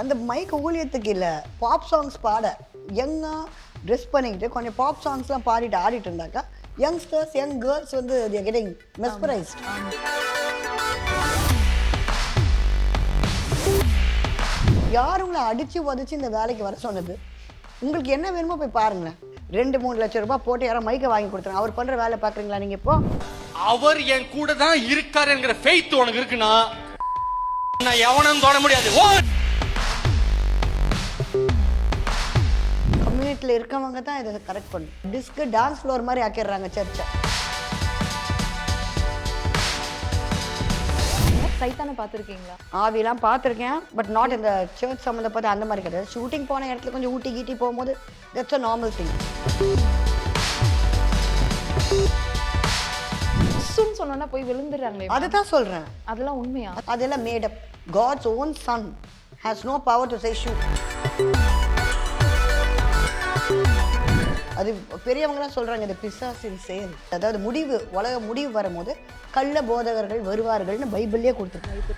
அந்த மைக் ஊழியத்துக்கு இல்லை பாப் சாங்ஸ் பாட. யங்காக ட்ரெஸ் பண்ணிக்கிட்டு கொஞ்சம் பாப் சாங்ஸ்லாம் பாடிட்டு ஆடிட்டு இருந்தாக்கா யங்ஸ்டர்ஸ் யங் கேர்ள்ஸ் வந்து கெட்டிங் மெஸ்பரைஸ்ட் யார் உங்களை அடித்து உதச்சி இந்த வேலைக்கு வர சொன்னது? உங்களுக்கு என்ன வேணுமோ போய் பாருங்களேன். ரெண்டு மூணு லட்சம் ரூபாய் போட்டு யாரோ மைக்கை வாங்கி கொடுத்துருங்க. அவர் பண்ணுற வேலை பார்க்குறீங்களா நீங்கள் இப்போ? அவர் என் கூட தான் இருக்காருங்கிற ஃபெய்த் உனக்கு இருக்குன்னா நான் எவனும் தொட முடியாது. ஓ கம்யூனிட்டியில் இருக்கவங்க தான் இதை கரெக்ட் பண்ணும் டிஸ்க்கு டான்ஸ் ஃப்ளோர் மாதிரி ஆக்கிடுறாங்க சர்ச்சை சைத்தானை பார்த்துருக்கீங்களா? ஆவிலாம் பார்த்துருக்கேன் பட் நாட் இந்த சர்ச் சம்மந்தப்பட்ட அந்த மாதிரி கிடையாது. ஷூட்டிங் போன இடத்துல கொஞ்சம் ஊட்டி கீட்டி போகும்போது தட்ஸ் அ நார்மல் திங் சுன்னு சொன்னா போய் விழுந்துடுறாங்களே. அதை தான் சொல்கிறேன் அதெல்லாம் உண்மையா? அதெல்லாம் made up God's own son has no power to say shoot அது பெரியவங்களாம் சொல்கிறாங்க இந்த பிசாசின் செயல் அதாவது முடிவு உலக முடிவு வரும்போது கள்ள போதகர்கள் வருவார்கள்னு பைபிள்லேயே கொடுத்துருக்காங்க.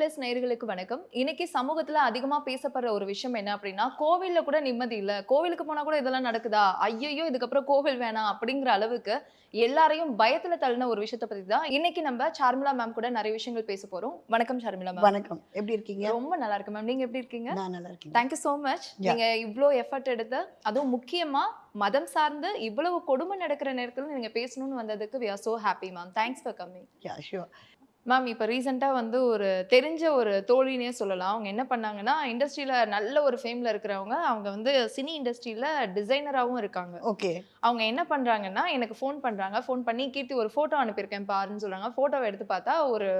பிளஸ் நேயர்களுக்கு வணக்கம். இன்னைக்கு சமூகத்துல அதிகமா பேசப்படுற ஒரு விஷயம் என்ன அப்படின்னா கோவில்ல கூட நிம்மதி இல்ல. கோவிலுக்கு போனா கூட இதெல்லாம் நடக்குதா? ஐயோ இதுக்கப்புறம் கோவில் வேணாம் அப்படிங்கிற அளவுக்கு எல்லாரையும் பயத்துல தள்ளின ஒரு விஷயத்தை பத்தி தான் இன்னைக்கு நம்ம சார்மிளா மேம் கூட நிறைய விஷயங்கள் பேச போறோம். வணக்கம் சார்மிளா மேம் வணக்கம். எப்படி இருக்கீங்க? ரொம்ப நல்லா இருக்கு மேம் நீங்க எப்படி இருக்கீங்க? நான் நல்லா இருக்கேன். தேங்க்யூ ஸோ மச் நீங்க இவ்வளோ எஃபர்ட் எடுத்து அதுவும் முக்கியமா மதம் சார்ந்து இவ்வளவு கொடுமை நடக்கிற நேரத்துல நீங்க பேசணும்னு வந்ததுக்கு we are so happy ma'am thanks for coming yeah sure ma'am இப்போ ரீசெண்டாக வந்து ஒரு தெரிஞ்ச ஒரு தோழினே சொல்லலாம். அவங்க என்ன பண்ணாங்கன்னா இண்டஸ்ட்ரியில் நல்ல ஒரு ஃபேமில் இருக்கிறவங்க அவங்க வந்து சினி இண்டஸ்ட்ரியில் டிசைனராகவும் இருக்காங்க. ஓகே. அவங்க என்ன பண்ணுறாங்கன்னா எனக்கு ஃபோன் பண்ணுறாங்க ஃபோன் பண்ணி கீர்த்தி ஒரு ஃபோட்டோ அனுப்பியிருக்கேன் பாருன்னு சொல்கிறாங்க ஃபோட்டோவை எடுத்து பார்த்தா ஒரு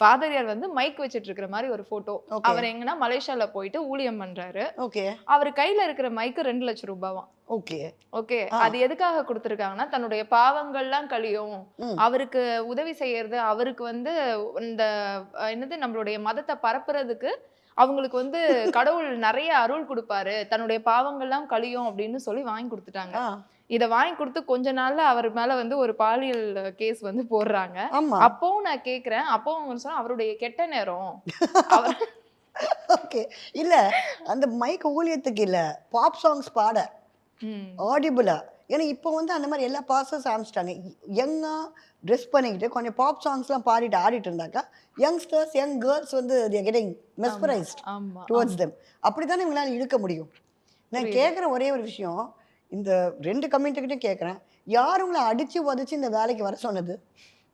ஃபாதரியார் வந்து மைக் வச்சுட்டு இருக்கிற மாதிரி ஒரு ஃபோட்டோ. அவர் எங்கன்னா மலேசியாவில் போயிட்டு ஊழியம் பண்ணுறாரு ஓகே. அவர் கையில் இருக்கிற மைக்கு ரெண்டு லட்சம் ரூபாவாம். ஓகே. ஓகே. அது எதுக்காக கொடுத்துருக்காங்கன்னா தன்னுடைய பாவங்கள்லாம் கழியும். அவருக்கு உதவி செய்யறது அவருக்கு வந்து இந்த என்னது நம்மளுடைய மதத்தை பரப்புறதுக்கு அவங்களுக்கு வந்து கடவுள் நிறைய அருள் கொடுப்பாரு. தன்னுடைய பாவங்கள்லாம் கழியும் அப்படின்னு சொல்லி வாங்கி கொடுத்துட்டாங்க. இதை வாங்கி கொடுத்து கொஞ்ச நாள்ல அவர் மேல வந்து ஒரு பாலியல் கேஸ் வந்து போடுறாங்க. அப்பவும் நான் கேக்குறேன். அப்பவும் அவங்க சொன்னா அவருடைய கெட்ட நேரம். ஓகே. இல்ல அந்த மைக் ஊழியத்துக்கு இல்ல. பாப் சாங்ஸ் பாட. ம், ஆடிபிளா ஏன்னா இப்போ வந்து அந்த மாதிரி எல்லா பாசஸ் ஆரம்பிச்சிட்டாங்க. யங்காக ட்ரெஸ் பண்ணிக்கிட்டு கொஞ்சம் பாப் சாங்ஸ்லாம் பாடிட்டு ஆடிட்டு இருந்தாக்கா யங்ஸ்டர்ஸ் யங் கேர்ள்ஸ் வந்து கெட்டிங் மெஸ்பரைஸ்ட் டுவர்ட்ஸ் தெம் அப்படி தானே இவங்களால இழுக்க முடியும்? நான். கேட்குற ஒரே ஒரு விஷயம் இந்த ரெண்டு கம்யூனிட்டிகிட்டையும் கேட்குறேன். யார் உங்களை அடித்து உதச்சி இந்த வேலைக்கு வர சொன்னது?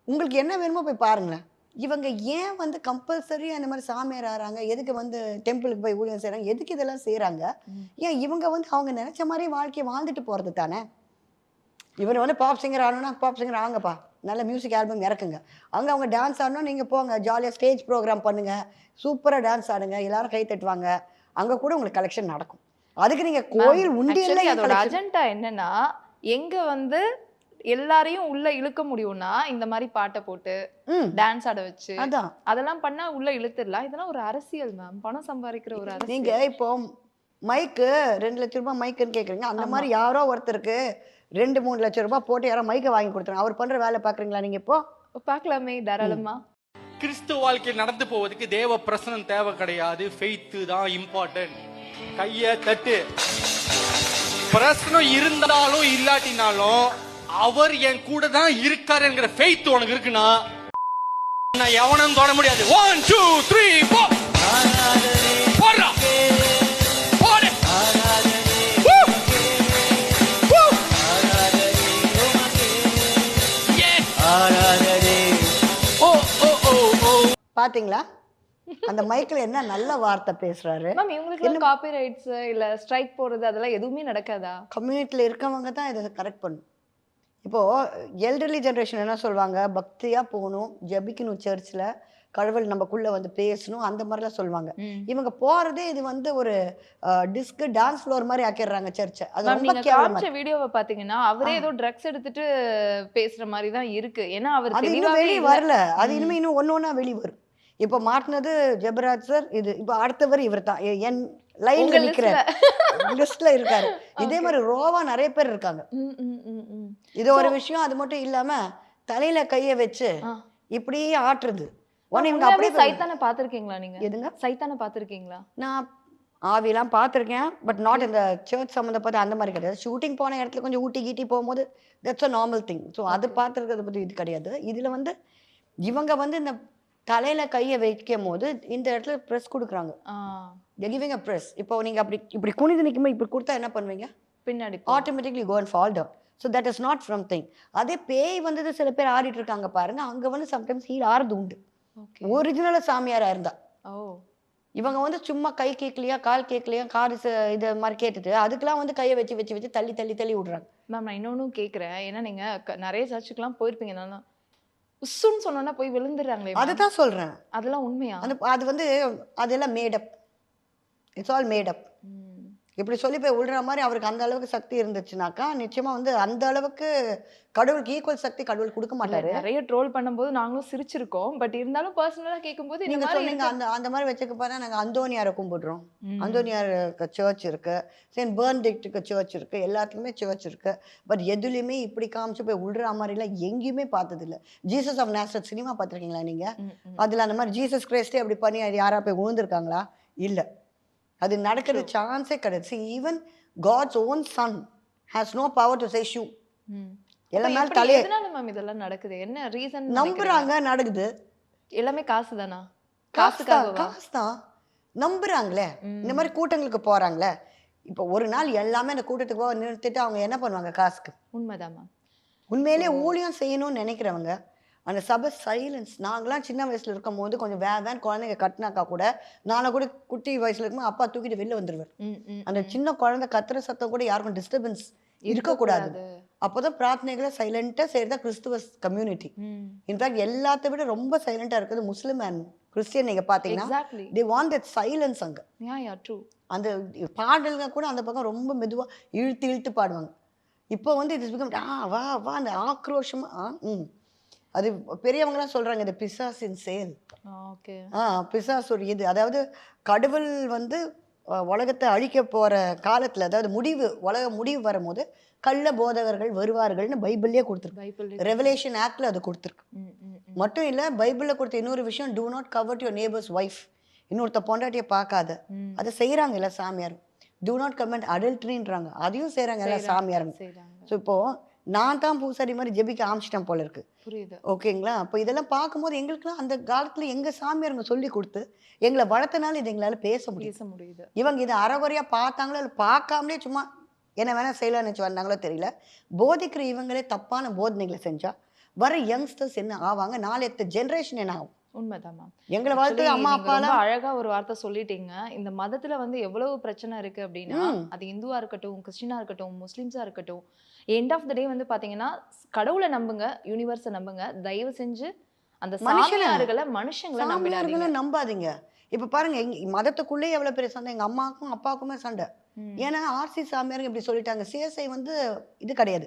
உங்களுக்கு என்ன வேணுமோ போய் பாருங்களேன். இவங்க ஏன் வந்து கம்பல்சரி அந்த மாதிரி சாமியார் ஆறாங்க? எதுக்கு வந்து டெம்பிளுக்கு போய் ஊழியம் செய்கிறாங்க எதுக்கு இதெல்லாம் செய்கிறாங்க. ஏன் இவங்க வந்து அவங்க நினச்ச மாதிரி வாழ்க்கையை வாழ்ந்துட்டு போகிறது தானே? இவர் வந்து பாப் சிங்கர் ஆகணும்னா பாப் சிங்கர் ஆங்கப்பா. நல்ல மியூசிக் ஆல்பம் இறக்குங்க. அங்கே அவங்க டான்ஸ் ஆடணும் நீங்கள் போங்க. ஜாலியாக ஸ்டேஜ் ப்ரோக்ராம் பண்ணுங்க. சூப்பராக டான்ஸ் ஆடுங்க. எல்லாரும் கை தட்டுவாங்க. அங்கே கூட உங்களுக்கு கலெக்ஷன் நடக்கும். அதுக்கு நீங்கள் கோயில் உண்டியல்ல அதோட அஜெண்டா என்னன்னா எங்க வந்து எல்லாரையும் உள்ள இழுக்க முடியும்னா இந்த மாதிரி பாட்டை போட்டு ம். டான்ஸ் ஆட வச்சு அதான். அதெல்லாம் பண்ணா உள்ள இழுத்துடலாம். இதெல்லாம் ஒரு அரசியல் மேம் பணம் சம்பாதிக்கிற ஒரு அரசியல். நீங்க இப்போ மைக்கு ரெண்டு லட்ச ரூபாய் மைக்குன்னு கேக்குறீங்க. அந்த. மாதிரி யாரோ ஒருத்தருக்கு ரெண்டு மூணு லட்சம் ரூபாய் போட்டு யாரோ மைக்கை வாங்கி கொடுத்துருங்க. அவர் பண்ற வேலை பாக்குறீங்களா நீங்க இப்போ? பார்க்கலாமே தாராளமா. கிறிஸ்துவ வாழ்க்கையில் நடந்து போவதுக்கு தேவ பிரசனம் தேவை கிடையாது. ஃபெய்த்து தான் இம்பார்ட்டன்ட் கைய தட்டு. பிரசனம் இருந்தாலும் இல்லாட்டினாலும் அவர் என் கூட தான் இருக்காருங்கிற ஃபெய்த் உனக்கு இருக்குன்னா நான் எவனும் தொட முடியாது. ஒன் டூ த்ரீ ஃபோர் போடுறா. போடு. ஓ ஓ ஓ பாத்தீங்களா? அந்த மைக்ல என்ன நல்ல வார்த்தை பேசுறாரு? மேம் இவங்களுக்கு காப்பி ரைட்ஸ் இல்ல ஸ்ட்ரைக் போடுறது அதெல்லாம் எதுவுமே நடக்காதா? கம்யூனிட்டியில் இருக்கவங்க தான் இதை கரெக்ட் பண்ணும். இப்போ எல்டர்லி ஜென்ரேஷன் என்ன சொல்லுவாங்க பக்தியா போகணும் ஜபிக்கணும் சர்ச்சில் கடவுள் நமக்குள்ள வந்து பேசணும் அந்த மாதிரிலாம் சொல்லுவாங்க இவங்க போறதே இது வந்து ஒரு டிஸ்க் டான்ஸ் ஃப்ளோர் மாதிரி ஆக்கிடுறாங்க சர்ச்சை அது ரொம்ப நீங்க கேவலமா காமிச்ச வீடியோவை பாத்தீங்கன்னா அவரே ஏதோ ட்ரக்ஸ் எடுத்துட்டு பேசுற மாதிரி தான் இருக்கு. ஏன்னா அவர் அது இன்னும் வெளியே. வரல. அது ம். இனிமே இன்னும் ஒன்று ஒன்றா வெளியே வரும். இப்போ மாட்டினது ஜெபராஜ் சார் இது இப்போ அடுத்தவர் இவர் தான். என் லைன்ல நிக்கிறாரு. லிஸ்ட்ல இருக்காரு. இதே மாதிரி ரோவா நிறைய பேர் இருக்காங்க. இது ஒரு விஷயம் அது மட்டும் இல்லாம தலையில கைய வச்சு. இப்படியே ஆட்டுறது. உடனே இவங்க அப்படியே. சைத்தானை பாத்திருக்கீங்களா நீங்க? எதுங்க? சைத்தானை பாத்திருக்கீங்களா நான் ஆவிலாம் பார்த்துருக்கேன் பட் நாட் இந்த சர்ச் சம்மந்தப்பட்ட அந்த மாதிரி கிடையாது. ஷூட்டிங் போன இடத்துல கொஞ்சம் ஊட்டி கீட்டி போகும்போது that's a normal thing so அது பார்த்துருக்கிறத பற்றி இது கிடையாது. இதில் வந்து இவங்க வந்து இந்த தலையில கையை வைக்கும் போது இந்த இடத்துல ப்ரெஸ் கொடுக்குறாங்க. கிவிங் அ ப்ரெஸ் இப்போ நீங்கள் அப்படி இப்படி குனிந்து நிற்கும்போது இப்படி கொடுத்தா என்ன பண்ணுவீங்க? பின்னாடி. Automatically go and fall down so that is not from thing அதே பேய் வந்தது சில பேர் ஆடிட்டு இருக்காங்க பாருங்க அங்கே வந்து சம்டைம்ஸ் ஹீல் ஆறுது உண்டு. ஒரிஜினலாக சாமியாரா இருந்தா. ஓ. இவங்க வந்து சும்மா கை கேட்கலையா கால் கேட்கலையா ச- இது மாதிரி கேட்டுட்டு அதுக்கெல்லாம் வந்து கையை வச்சு வச்சு வச்சு தள்ளி தள்ளி தள்ளி விடுறாங்க. மேம் நான் இன்னொன்னும் கேக்குறேன். ஏன்னா நீங்க க- நிறைய சர்ச்சுக்கெல்லாம் போயிருப்பீங்க. நல்லா உஸ்ஸுன்னு சொன்னோன்னா போய் விழுந்துடுறாங்களே. அதுதான் சொல்றேன். அதெல்லாம் உண்மையா? அந்த அது வந்து அதெல்லாம் மேடப் இட்ஸ் ஆல் மேடப். இப்படி சொல்லி போய் விடுற மாதிரி அவருக்கு அந்த அளவுக்கு சக்தி இருந்துச்சுனாக்கா நிச்சயமா வந்து அந்த அளவுக்கு கடவுளுக்கு ஈக்குவல் சக்தி கடவுள் கொடுக்க இல்ல, மாட்டாரு. நிறைய ட்ரோல் பண்ணும்போது நாங்களும் சிரிச்சிருக்கோம். பட் இருந்தாலும் பர்சனலா கேட்கும்போது நீங்க சொன்னீங்க. அந்த அந்த மாதிரி வச்சுக்க போனா நாங்க அந்தோனியாரை கும்பிடுறோம். அந்தோனியார் சர்ச் இருக்கு. சென்ட் பேர்ன்டிக்ட்டுக்கு சர்ச் இருக்கு. எல்லாத்துக்குமே சர்ச் இருக்கு. பட் எதுலையுமே இப்படி காமிச்சு போய் விடுற மாதிரிலாம் எங்கேயுமே பார்த்ததில்ல. ஜீசஸ் ஆஃப் நேசர் சினிமா பார்த்துருக்கீங்களா நீங்க. அதுல அந்த மாதிரி ஜீசஸ் கிரைஸ்டே அப்படி பண்ணி யாரா போய் விழுந்திருக்காங்களா இல்ல. அது நடக்கிறது சான்ஸே கிடையாது. Even God's own son has no power to say shoo. எல்லாம் தலையே மேம் இதெல்லாம் நடக்குது? என்ன ரீசன் நம்புறாங்க நடக்குது. எல்லாமே காசு தானா காசு காசு தான். நம்புறாங்களே. இந்த மாதிரி கூட்டங்களுக்கு போறாங்களே. இப்போ ஒரு நாள் எல்லாமே அந்த கூட்டத்துக்கு போக நிறுத்திட்டு அவங்க என்ன பண்ணுவாங்க காசுக்கு? உண்மைதான் மேம் உண்மையிலே ஊழியம் செய்யணும்னு நினைக்கிறவங்க அந்த சபை சைலன்ஸ் நாங்களாம் சின்ன வயசுல இருக்கும் போது கொஞ்சம் வேன் குழந்தைங்க கட்டினாக்கா கூட நானும் கூட குட்டி வயசுல இருக்கும்போது அப்பா தூக்கிட்டு வெளில ம், அந்த. சின்ன குழந்தை கத்துற சத்தம் கூட யாருக்கும் டிஸ்டர்பன்ஸ் இருக்கக்கூடாது அப்போதான் பிரார்த்தனைகளை சைலண்டா செய்யறதா கிறிஸ்துவ கம்யூனிட்டி. இன்ஃபேக்ட் எல்லாத்த விட ரொம்ப சைலண்டா இருக்குது முஸ்லிம் அண்ட் கிறிஸ்டியன் நீங்க பாத்தீங்கன்னா Exactly. They want that silence அங்க. அந்த பாடல்கள் கூட அந்த பக்கம் ரொம்ப மெதுவா இழுத்து இழுத்து பாடுவாங்க இப்போ வந்து இஸ் பிகம் ஆ வா வா அந்த ஆக்ரோஷமா ஆ ம் அது பெரியவங்களாம் இந்த பிசாசின் செயல் Ah, okay. ஆ பிசாசுடைய இது. அதாவது கடவுள் வந்து உலகத்தை அழிக்க போற காலத்துல அதாவது முடிவு உலக முடிவு வரும்போது கள்ள போதகர்கள் வருவார்கள்னு பைபிள்லயே கொடுத்துருக்கு. ரெவலேஷன் ஆக்ட்ல அது கொடுத்துருக்கு. மட்டும் இல்ல பைபிள்ல கொடுத்த இன்னொரு விஷயம் do not covet your neighbour's wife இன்னொருத்த பொண்டாட்டியை பார்க்காத. அதை செய்கிறாங்க இல்லை சாமியார் டூ நாட் கமெண்ட் அடல்ட்ரின்றாங்க அதையும் செய்கிறாங்க இல்லை சாமியாருங்க. ஸோ இப்போ நான் தான் பூசாரி மாதிரி ஜெபிக்க ஆரம்பிச்சிட்டேன் போல இருக்கு. புரியுது. ஓகேங்களா? அப்போ இதெல்லாம் பார்க்கும்போது எங்களுக்குலாம் அந்த காலத்தில் எங்கள் சாமியாருங்க சொல்லி கொடுத்து எங்களை வளர்த்தனால இது எங்களால் பேச முடியும் பேச முடியுது. இவங்க இதை அறகுறையாக பார்த்தாங்களோ இல்லை பார்க்காமலே சும்மா என்ன வேணால் செய்யலாம்னு வச்சு வந்தாங்களோ தெரியல. போதிக்கிற இவங்களே தப்பான போதனைகளை செஞ்சா வர யங்ஸ்டர்ஸ் என்ன ஆவாங்க? நாளைய ஜென்ரேஷன் என்ன ஆகும்? உண்மைதான் மேம் எங்களை Actually, அம்மா அப்பாலாம் அழகா ஒரு வார்த்தை சொல்லிட்டீங்க. இந்த மதத்துல வந்து எவ்வளவு பிரச்சனை இருக்கு அப்படின்னா. அது இந்துவா இருக்கட்டும் கிறிஸ்டினா இருக்கட்டும் முஸ்லிம்ஸா இருக்கட்டும் எண்ட் ஆஃப் த டே வந்து பாத்தீங்கன்னா கடவுளை நம்புங்க யூனிவர்ஸை நம்புங்க. தயவு செஞ்சு அந்த மனுஷனை. சாமியார்களை மனுஷங்களை சாமியார்களை நம்பாதீங்க. இப்ப பாருங்க மதத்துக்குள்ளே எவ்வளவு பெரிய சண்டை? எங்க அம்மாவுக்கும் அப்பாவுக்குமே சண்டை. ஏன்னா ஆர்சி சாமியாருங்க இப்படி சொல்லிட்டாங்க. சிஎஸ்ஐ வந்து இது கிடையாது.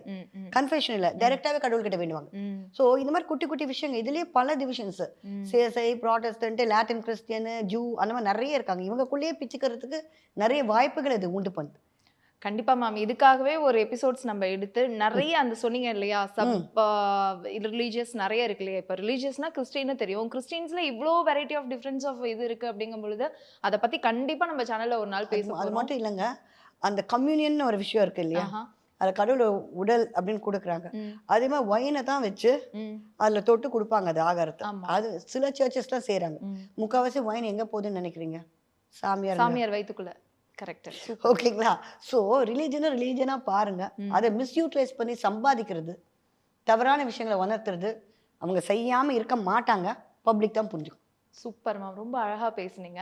கன்ஃபெஷன் இல்ல. டைரக்டாவே கடவுள் கிட்ட வேண்டுவாங்க சோ இந்த மாதிரி குட்டி குட்டி விஷயங்கள் இதுலயே பல divisions. CSI Protestant Latin Christian Jew அந்த மாதிரி நிறைய இருக்காங்க. இவங்கக்குள்ளேயே பிச்சுக்கிறதுக்கு நிறைய வாய்ப்புகள் இது உண்டு பண்ணுது. கண்டிப்பா மேம் இதுக்காகவே ஒரு எபிசோட்ஸ் நம்ம எடுத்து நிறைய அந்த சொன்னீங்க இல்லையா? சப் ரிலீஜியஸ் நிறைய இருக்கு இல்லையா? இப்போ ரிலீஜியஸ்னா கிறிஸ்டின்னு தெரியும். கிறிஸ்டின்ஸ்ல இவ்வளோ வெரைட்டி ஆஃப் டிஃப்ரென்ஸ் ஆஃப் இது இருக்கு அப்படிங்கும் பொழுது அதை பத்தி கண்டிப்பா நம்ம சேனல்ல ஒரு நாள் அது- பேச அது மட்டும் இல்லைங்க. அந்த கம்யூனியன் ஒரு விஷயம் இருக்கு இல்லையா? அது கடவுள் உடல் அப்படின்னு கொடுக்குறாங்க. அதே மாதிரி ஒயினை தான் வச்சு அதுல தொட்டு கொடுப்பாங்க அது ஆகாரத்தை. அது சில சர்ச்சஸ் தான் செய்றாங்க. முக்காவாசி ஒயின் எங்க போகுதுன்னு நினைக்கிறீங்க? சாமியார் சாமியார் வயித்துக்குள்ள. கரெக்ட் ஓகேங்களா? ஸோ ரிலீஜனை ரிலீஜனாக பாருங்க. ம். அதை மிஸ்யூட்டிலைஸ் பண்ணி சம்பாதிக்கிறது தவறான விஷயங்களை உணர்த்துறது அவங்க செய்யாம இருக்க மாட்டாங்க. பப்ளிக் தான் புரிஞ்சுக்கும். சூப்பர் மேம் ரொம்ப அழகா பேசுனீங்க.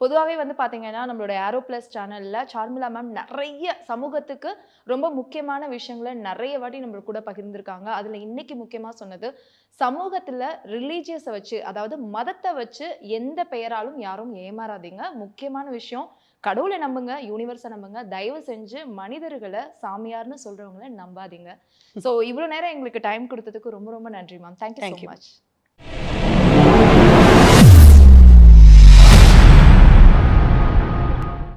பொதுவாகவே வந்து பாத்தீங்கன்னா நம்மளோட ஏரோ பிளஸ் சேனல்ல சார்மிளா மேம் நிறைய சமூகத்துக்கு ரொம்ப முக்கியமான விஷயங்களை நிறைய வாட்டி நம்ம கூட பகிர்ந்திருக்காங்க. அதுல இன்னைக்கு முக்கியமா சொன்னது சமூகத்துல ரிலீஜியஸை வச்சு அதாவது மதத்தை வச்சு எந்த பெயராலும் யாரும் ஏமாறாதீங்க. முக்கியமான விஷயம் கடவுளை நம்புங்க யூனிவர்ஸை நம்புங்க. தயவு செஞ்சு மனிதர்களை சாமியார்னு சொல்றவங்கள நம்பாதீங்க. ஸோ இவ்வளோ நேரம் எங்களுக்கு டைம் கொடுத்ததுக்கு ரொம்ப ரொம்ப நன்றி மேம் தேங்க்யூ ஸோ. மச்